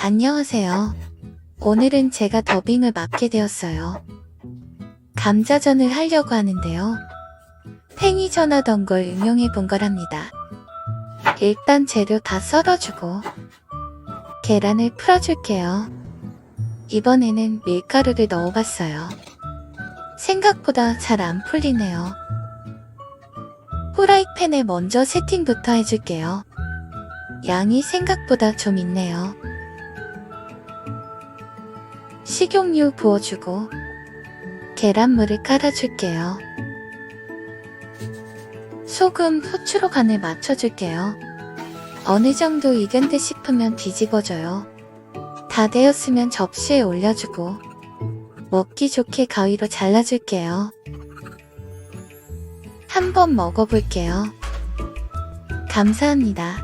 안녕하세요. 오늘은 제가 더빙을 맡게 되었어요. 감자전을 하려고 하는데요. 팽이 전하던 걸 응용해 본 거랍니다. 일단 재료 다 썰어주고 계란을 풀어줄게요. 이번에는 밀가루를 넣어봤어요. 생각보다 잘 안 풀리네요. 후라이팬에 먼저 세팅부터 해줄게요. 양이 생각보다 좀 있네요. 식용유 부어주고 계란물을 깔아줄게요. 소금, 후추로 간을 맞춰줄게요. 어느 정도 익은 듯 싶으면 뒤집어줘요. 다 되었으면 접시에 올려주고 먹기 좋게 가위로 잘라줄게요. 한번 먹어볼게요. 감사합니다.